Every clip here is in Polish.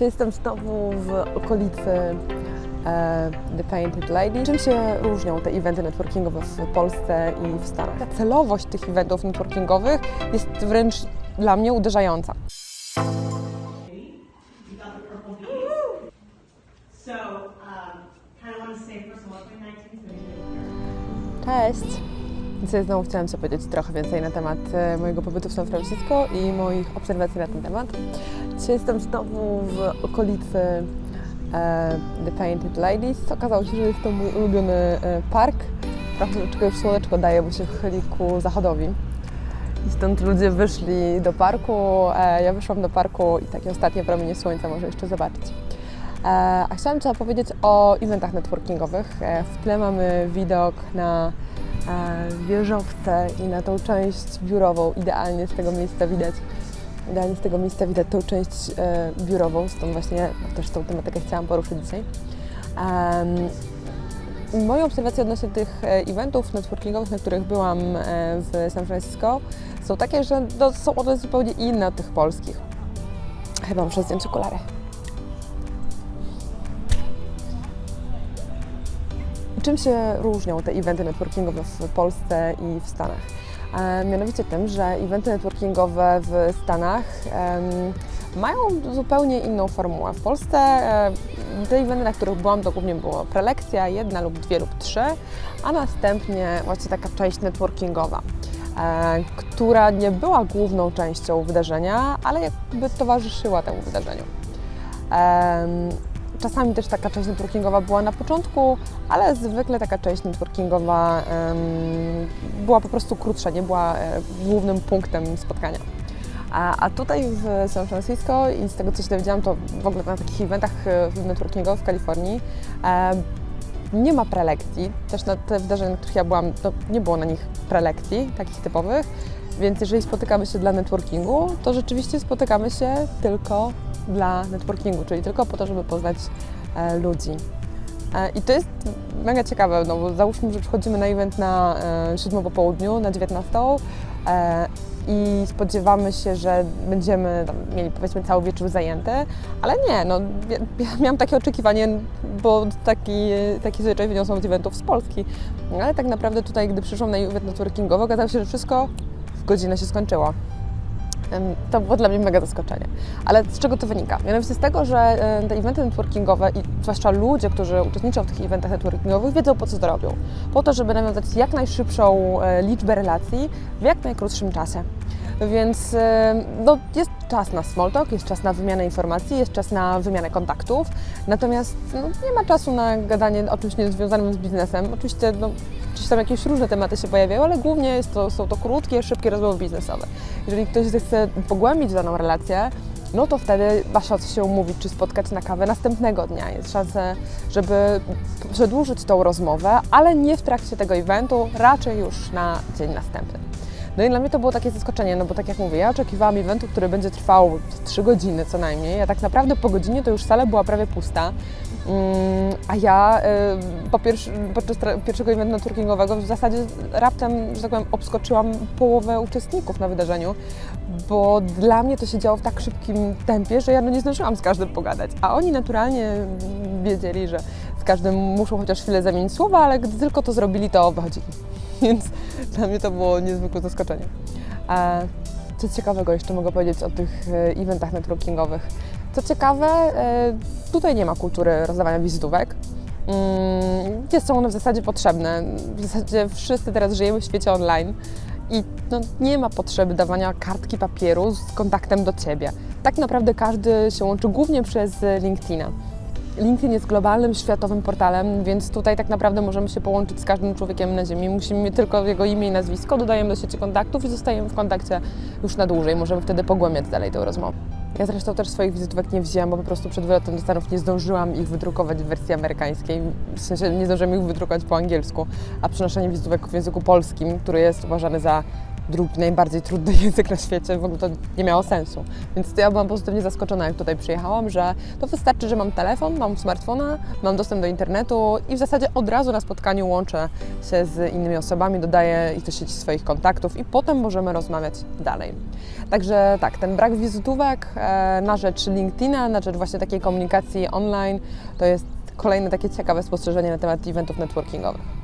Czy jestem znowu w okolicy e, The Painted Lady? Czym się różnią te eventy networkingowe w Polsce i w Stanach? Ta celowość tych eventów networkingowych jest wręcz dla mnie uderzająca. Um, kind of want to say first of all, 2019 is going to be Cześć! Dzisiaj znowu chciałam się powiedzieć trochę więcej na temat e, mojego pobytu w San Francisco i moich obserwacji na ten temat. Dzisiaj jestem znowu w okolicy e, The Painted Ladies. Okazało się, że jest to mój ulubiony e, park. Trochę już słoneczko daje, bo się chyli ku zachodowi. I stąd ludzie wyszli do parku, ja wyszłam do parku i takie ostatnie promienie słońca może jeszcze zobaczyć. A chciałam Ci opowiedzieć o eventach networkingowych. W tle mamy widok na wieżowce i na tą część biurową. Idealnie z tego miejsca widać, idealnie z tego miejsca widać tą część e, biurową, stąd właśnie też tą tematykę chciałam poruszyć dzisiaj. Moje obserwacje odnośnie tych e, eventów networkingowych, na których byłam e, w San Francisco, są takie, że są one zupełnie inne od tych polskich. Chyba muszę zdjąć okulary. Czym się różnią te eventy networkingowe w Polsce i w Stanach? E, mianowicie tym, że eventy networkingowe w Stanach mają zupełnie inną formułę. W Polsce te eventy, na których byłam, to głównie było prelekcja, jedna lub dwie lub trzy, a następnie właśnie taka część networkingowa, e, która nie była główną częścią wydarzenia, ale jakby towarzyszyła temu wydarzeniu. Czasami też taka część networkingowa była na początku, ale zwykle taka część networkingowa była po prostu krótsza, nie była e, głównym punktem spotkania. A, tutaj w San Francisco i z tego co się dowiedziałam, to w ogóle na takich eventach e, networkingowych w Kalifornii nie ma prelekcji. Też na te wydarzenia, na których ja byłam, nie było na nich prelekcji takich typowych. Więc jeżeli spotykamy się dla networkingu, to rzeczywiście spotykamy się tylko dla networkingu, czyli tylko po to, żeby poznać e, ludzi. E, I to jest mega ciekawe, no bo załóżmy, że przychodzimy na event na e, 7 po południu, na 19 e, i spodziewamy się, że będziemy tam, mieli powiedzmy cały wieczór zajęty, ale nie, no ja, ja miałam takie oczekiwanie, bo taki, taki zwyczaj wyniosłam z eventów z Polski, ale tak naprawdę tutaj, gdy przyszłam na event networkingowy, okazało się, że wszystko w godzinę się skończyło. To było dla mnie mega zaskoczenie. Ale z czego to wynika? Mianowicie z tego, że te eventy networkingowe i zwłaszcza ludzie, którzy uczestniczą w tych eventach networkingowych, wiedzą po co to robią. Po to, żeby nawiązać jak najszybszą e, liczbę relacji w jak najkrótszym czasie. Więc no, jest czas na small talk, jest czas na wymianę informacji, jest czas na wymianę kontaktów, natomiast no, nie ma czasu na gadanie o czymś niezwiązanym z biznesem. Oczywiście no, gdzieś tam jakieś różne tematy się pojawiają, ale głównie jest to, są to krótkie, szybkie rozmowy biznesowe. Jeżeli ktoś chce pogłębić daną relację, no to wtedy ma szansę się umówić, czy spotkać na kawę następnego dnia. Jest szansa, żeby przedłużyć tą rozmowę, ale nie w trakcie tego eventu, raczej już na dzień następny. No i dla mnie to było takie zaskoczenie, no bo tak jak mówię, ja oczekiwałam eventu, który będzie trwał 3 godziny co najmniej, a tak naprawdę po godzinie to już sala była prawie pusta. Mm, A ja y, po pierwszy, podczas pierwszego eventu networkingowego w zasadzie raptem, że tak powiem, obskoczyłam połowę uczestników na wydarzeniu, bo dla mnie to się działo w tak szybkim tempie, że ja no nie zdążyłam z każdym pogadać. A oni naturalnie wiedzieli, że z każdym muszą chociaż chwilę zamienić słowa, ale gdy tylko to zrobili, to wychodzili. Więc dla mnie to było niezwykłe zaskoczenie. A co ciekawego jeszcze mogę powiedzieć o tych e, eventach networkingowych? Co ciekawe, e, tutaj nie ma kultury rozdawania wizytówek. Mm, Nie są one w zasadzie potrzebne. W zasadzie wszyscy teraz żyjemy w świecie online i no, nie ma potrzeby dawania kartki papieru z kontaktem do Ciebie. Tak naprawdę każdy się łączy głównie przez LinkedIna. LinkedIn jest globalnym, światowym portalem, więc tutaj tak naprawdę możemy się połączyć z każdym człowiekiem na Ziemi. Musimy tylko jego imię i nazwisko, dodajemy do sieci kontaktów i zostajemy w kontakcie już na dłużej. Możemy wtedy pogłębiać dalej tę rozmowę. Ja zresztą też swoich wizytówek nie wzięłam, bo po prostu przed wylotem do Stanów nie zdążyłam ich wydrukować w wersji amerykańskiej. W sensie nie zdążyłam ich wydrukować po angielsku, a przenoszenie wizytówek w języku polskim, który jest uważany za drugi najbardziej trudny język na świecie, w ogóle to nie miało sensu. Więc ja byłam pozytywnie zaskoczona, jak tutaj przyjechałam, że to wystarczy, że mam telefon, mam smartfona, mam dostęp do internetu i w zasadzie od razu na spotkaniu łączę się z innymi osobami, dodaję ich do sieci swoich kontaktów i potem możemy rozmawiać dalej. Także tak, ten brak wizytówek e, na rzecz LinkedIna, na rzecz właśnie takiej komunikacji online, to jest kolejne takie ciekawe spostrzeżenie na temat eventów networkingowych.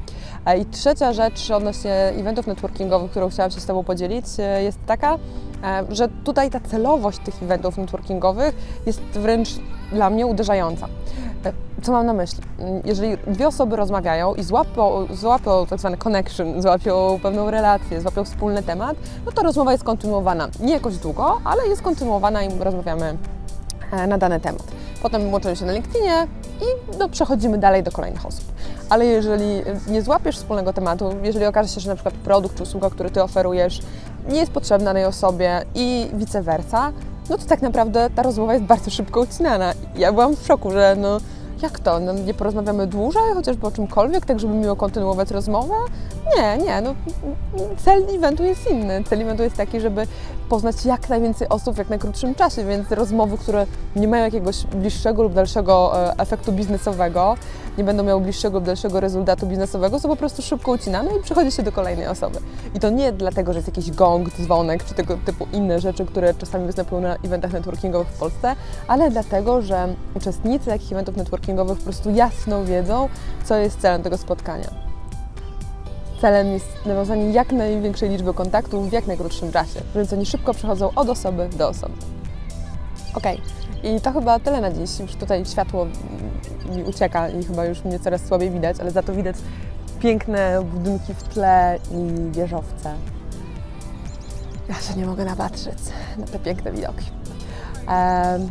I trzecia rzecz odnośnie eventów networkingowych, którą chciałam się z Tobą podzielić, e, jest taka, e, że tutaj ta celowość tych eventów networkingowych jest wręcz dla mnie uderzająca. E, Co mam na myśli? Mm, Jeżeli dwie osoby rozmawiają i złapią, złapią tak zwany connection, złapią pewną relację, złapią wspólny temat, no to rozmowa jest kontynuowana. Nie jakoś długo, ale jest kontynuowana i rozmawiamy na dany temat. Potem łączymy się na LinkedInie i no, przechodzimy dalej do kolejnych osób. Ale jeżeli nie złapiesz wspólnego tematu, jeżeli okaże się, że na przykład produkt czy usługa, który Ty oferujesz, nie jest potrzebna danej osobie i vice versa, no to tak naprawdę ta rozmowa jest bardzo szybko ucinana. Ja byłam w szoku, że no jak to, no, nie porozmawiamy dłużej, chociażby o czymkolwiek, tak żeby miło kontynuować rozmowę? Nie, nie, no cel eventu jest inny. Cel eventu jest taki, żeby poznać jak najwięcej osób w jak najkrótszym czasie, więc rozmowy, które nie mają jakiegoś bliższego lub dalszego e, efektu biznesowego, nie będą miały bliższego lub dalszego rezultatu biznesowego, są po prostu szybko ucinane i przechodzi się do kolejnej osoby. I to nie dlatego, że jest jakiś gong, dzwonek czy tego typu inne rzeczy, które czasami występują na eventach networkingowych w Polsce, ale dlatego, że uczestnicy takich eventów networkingowych po prostu jasno wiedzą, co jest celem tego spotkania. Celem jest nawiązanie jak największej liczby kontaktów w jak najkrótszym czasie, więc oni szybko przechodzą od osoby do osoby. Okej, i to chyba tyle na dziś. Już tutaj światło mi ucieka i chyba już mnie coraz słabiej widać, ale za to widać piękne budynki w tle i wieżowce. Ja się nie mogę napatrzeć na te piękne widoki. Um,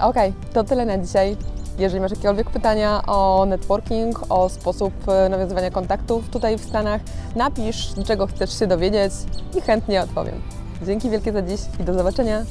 Okej, to tyle na dzisiaj. Jeżeli masz jakiekolwiek pytania o networking, o sposób e, nawiązywania kontaktów tutaj w Stanach, napisz, czego chcesz się dowiedzieć i chętnie odpowiem. Dzięki wielkie za dziś i do zobaczenia.